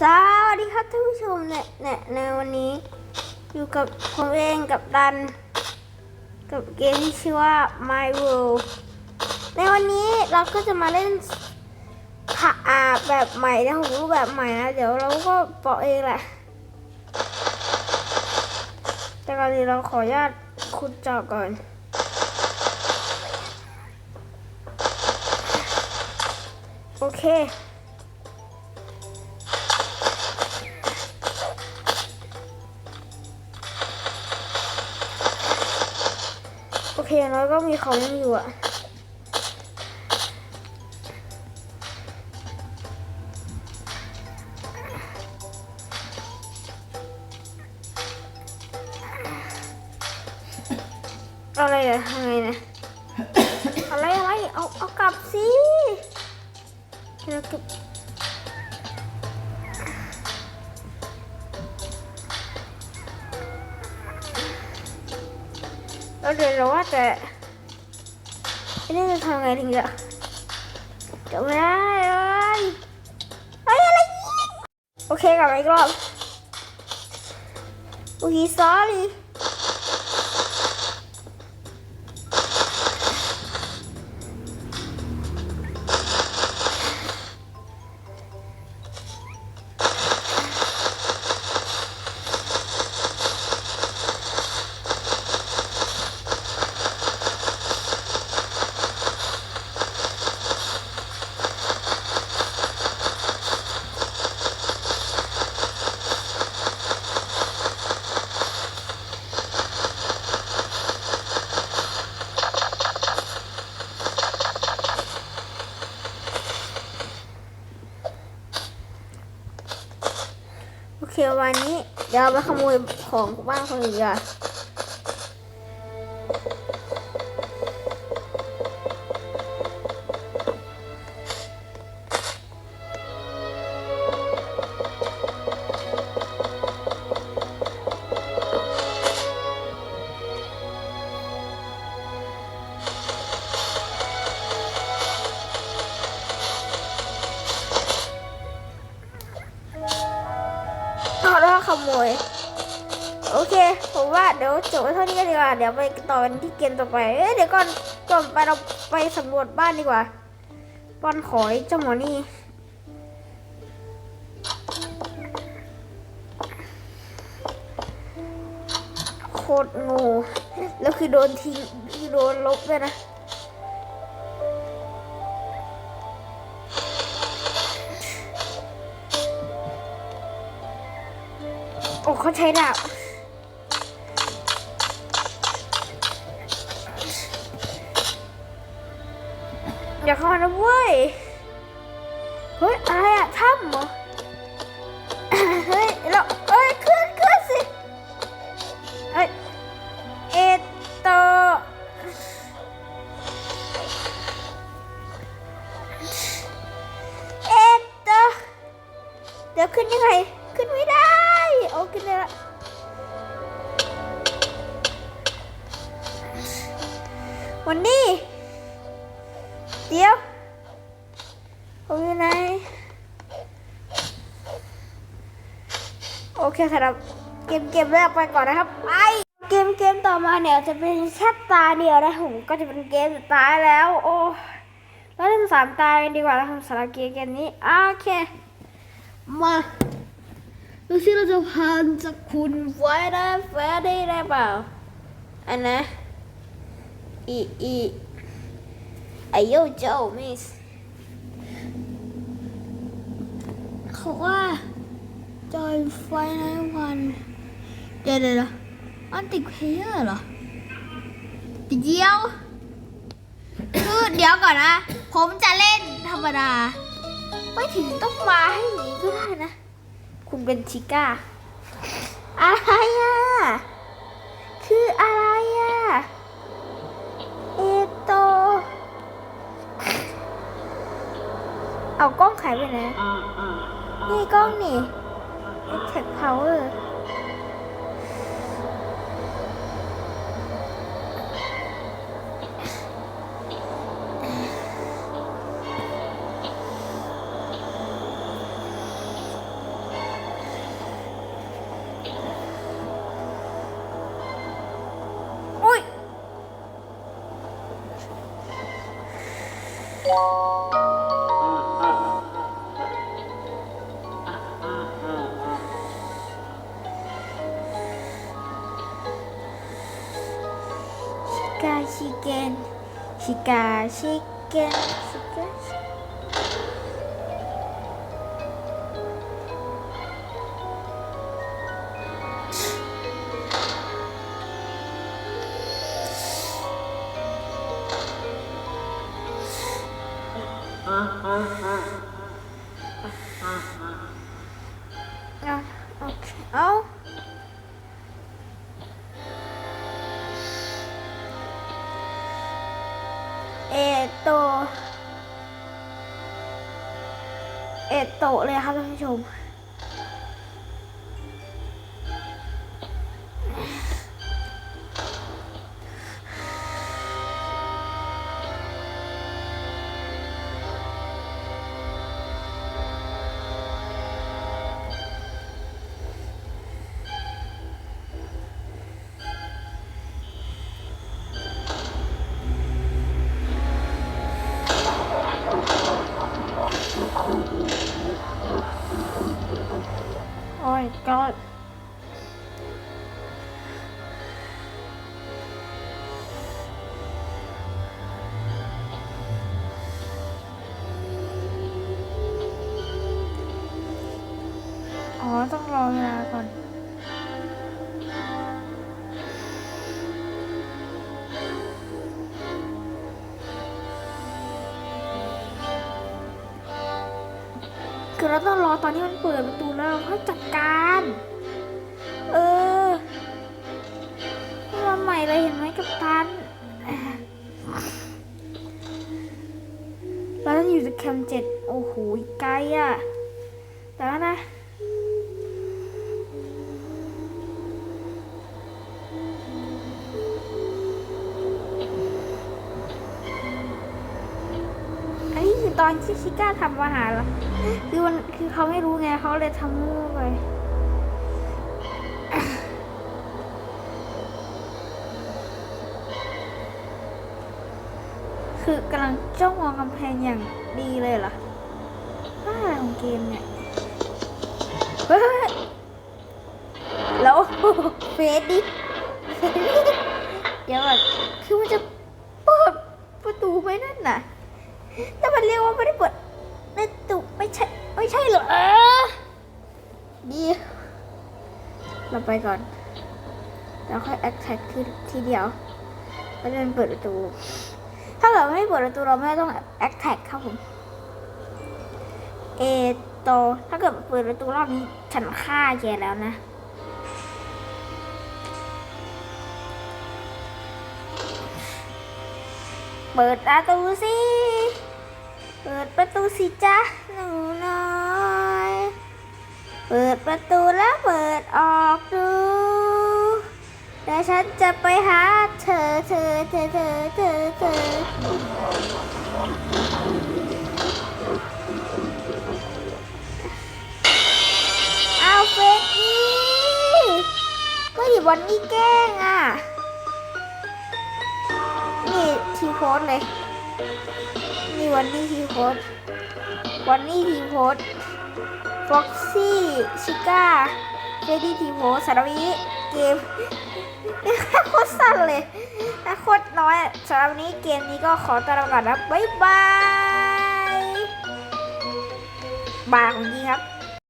สวัสดีครับท่านผู้ชมเนี่ยเนี่ยในวันนี้ อยู่กับผมเองกับดัน กับเกมที่ชื่อว่า My World ในวันนี้เราก็จะมาเล่นผะอาแบบใหม่นะผมรู้แบบใหม่นะ เดี๋ยวเราก็บอกเองแหละ แต่ก่อนอื่นเราขออนุญาตขุดเจาะก่อนโอเค เคอย่างน้อยก็มีของยังอยู่อะอะไรอะทำไงนะอะไรอะไรเอาเอากลับสิเราเก็ เดือดร้อนแต่ไอ้นี่จะทำไงถึงจะจบไม่ได้เลยเฮ้ยอะไรโอเคกลับมาอีกรอบโอเค sorry โอเควันนี้เดี๋ยวไปขโมยของบ้านคนอื่น ดี๋ยวจบไว้เท่านี้กันดีกว่า เดี๋ยวไปต่อกันที่เกมต่อไป เอ้ยเดี๋ยวก่อนก่อนไปเราไปสำรวจบ้านดีกว่าบ้านขอยเจ้าหมอนี่โคตรงูแล้วคือโดนทิ้งคือโดนลบเลยนะโอ้เขาใช้ดาบ อย่าเข้ามานะเว้ย เฮ้ย อะไรอะถ้ำเหรอ เฮ้ยเราเอ้ยขึ้นขึ้นสิเอ้ย เอโตเอโตเดี๋ยวขึ้นยังไง ขึ้นไม่ได้ โอ้ขึ้นได้ละวันนี้ เดี๋ยว ผมอยู่ไหน โอเคสำหรับ เกมเกมแรกไปก่อนนะครับ ไป เกมเกมต่อมาเนี่ยจะเป็นแค่ตาเดียวนะผมก็จะเป็นเกมสุดท้ายแล้ว โอ้แล้วเล่นสามตากันดีกว่าแล้วสำหรับเกมเกมนี้ โอเค มาดูสิเราจะผ่านจากคุณไว้ได้แฟได้ได้เปล่า อันนะ อีอี ไอโยโจมิสเขาว่าจอยไฟในวันเดี๋ยวเดี๋ยวอันติดเพลเยอร์เหรอติดเดียวคือเดี๋ยวก่อนนะ ผมจะเล่นธรรมดา ไม่ถึงต้องมาให้หนีก็ได้นะ คุณเป็นชิก้าอะไรอะ ขายไปไหนนี่กล้องนี่แท็กพาวเวอร์โอุ้ย ชิกาชิเกนชิก เอโต เอาเอโตเอโตเลยครับท่านผู้ชม อ๋อต้องรอเวลาก่อนคือเราต้องรอตอนที่มันเปิดประตูแล้วเราค่อยจัดการ เออมาใหม่เลยเห็นไหมกับตันเราต้องอยู่ที่แคมป์เจ็ดโอ้โหไกลอะ แต่ว่านะ ตอนที่ชิก้าทำอาหารคือมันคือเขาไม่รู้ไงเขาเลยทำมั่วไปคือกำลังจ้องมองกำแพงอย่างดีเลยเหรอบ้าอะไรของเกมเนี่ยแล้วเฟสดิเดิเดี๋ยวก่อนคือมันจะเปิดประตูไหมนั่นน่ะ แต่มันเรียกว่าไม่ได้เปิดประตูไม่ใช่ไม่ใช่เหรอเออดีเราไปก่อน แล้วค่อยแอคแท็กทีทีเดียวแล้วเดินเปิดประตู ถ้าเกิดไม่เปิดประตูเราไม่ต้องแอคแท็กครับผม เอโต ถ้าเกิดเปิดประตูรอบนี้ฉันฆ่าแกแล้วนะเปิดประตูสิ เปิดประตูสิจ๊ะหนูน้อย เปิดประตูแล้วเปิดออกดูแต่ฉันจะไปหาเธอเธอเธอเธอเธอเธอเอาเฟกนี่ก็หยิบวันนี้แกล้งอะ นี่ทีโพสเลย นี่วันนี้ทีโพสวันนี้ทีโพสฟ็อกซี่ชิก้าเฟดดี้ทีโพสสารวิเกมโคตรสั้นเลยและโคตรน้อยสำหรับวันนี้เกมนี้ก็ขอตัวลาก่อนนะบ๊ายบายบายของจริงครับ